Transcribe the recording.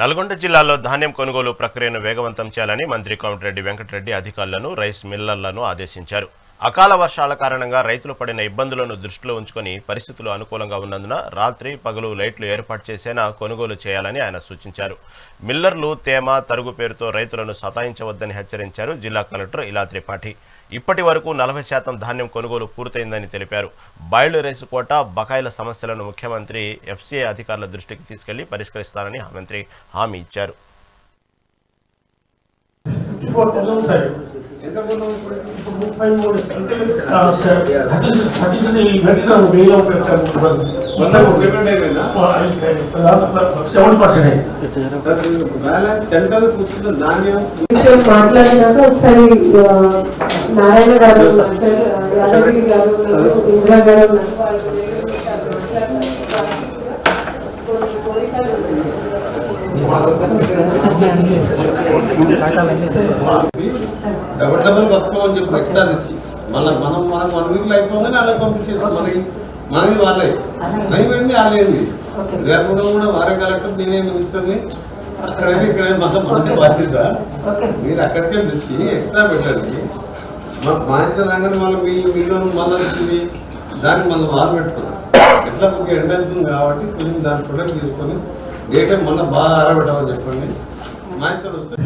నల్గొండ జిల్లాలో ధాన్యం కొనుగోలు ప్రక్రియను వేగవంతం చేయాలని మంత్రి కోమటిరెడ్డి వెంకటరెడ్డి అధికారులను రైస్ మిల్లర్లను ఆదేశించారు. అకాల వర్షాల కారణంగా రైతులు పడిన ఇబ్బందులను దృష్టిలో ఉంచుకొని పరిస్థితులు అనుకూలంగా ఉన్నందున రాత్రి పగలు లైట్లు ఏర్పాటు చేసేనా కొనుగోలు చేయాలని ఆయన సూచించారు. మిల్లర్లు తేమ తరుగు పేరుతో రైతులను సతాయించవద్దని హెచ్చరించారు జిల్లా కలెక్టర్ ఇలా త్రిపాఠి. ఇప్పటి వరకు నలభై శాతం ధాన్యం కొనుగోలు పూర్తయిందని తెలిపారు. బాయిల్డ్ రైస్ కోట బకాయిల సమస్యలను ముఖ్యమంత్రి ఎఫ్సీఐ అధికారుల దృష్టికి తీసుకెళ్ళి పరిష్కరిస్తారని మంత్రి హామీ ఇచ్చారు. ఇప్పుడు? ముప్పై మూడు అంటే వేలో పెట్టాము మాట్లాడినాక ఒకసారి నారాయణ గారు యాదగిరి గారు ఇందిరా గారు కోరికలు. డబుల్ డబుల్ కప్పుకోమని చెప్పి ఎక్స్ట్రా తెచ్చి మళ్ళీ మనం మనం వన్ వీక్లో అయిపోగానే అలా పంపించేస్తాం మనకి మనది వాళ్ళే. అయిపోయింది వాళ్ళేంది? రేపు కూడా వారే కలెక్టర్ నేనే మినిస్టర్ని. అక్కడైనా ఇక్కడైనా మొత్తం మంచి బాధ్యత. మీరు అక్కడికి తెచ్చి ఎక్స్ట్రా పెట్టండి. మా బాధ్యత రాగానే మళ్ళీ మీ మీలో మళ్ళీ వచ్చింది. దానికి మళ్ళీ వారు పెడుతున్నాం ఎట్లా మీకు ఎండ వెళ్తుంది కాబట్టి కొంచెం దాని ప్రొడక్ట్ తీసుకొని డేటా మళ్ళీ బాగా ఆరబెట్టామని చెప్పండి. మాధ్యతలు వస్తే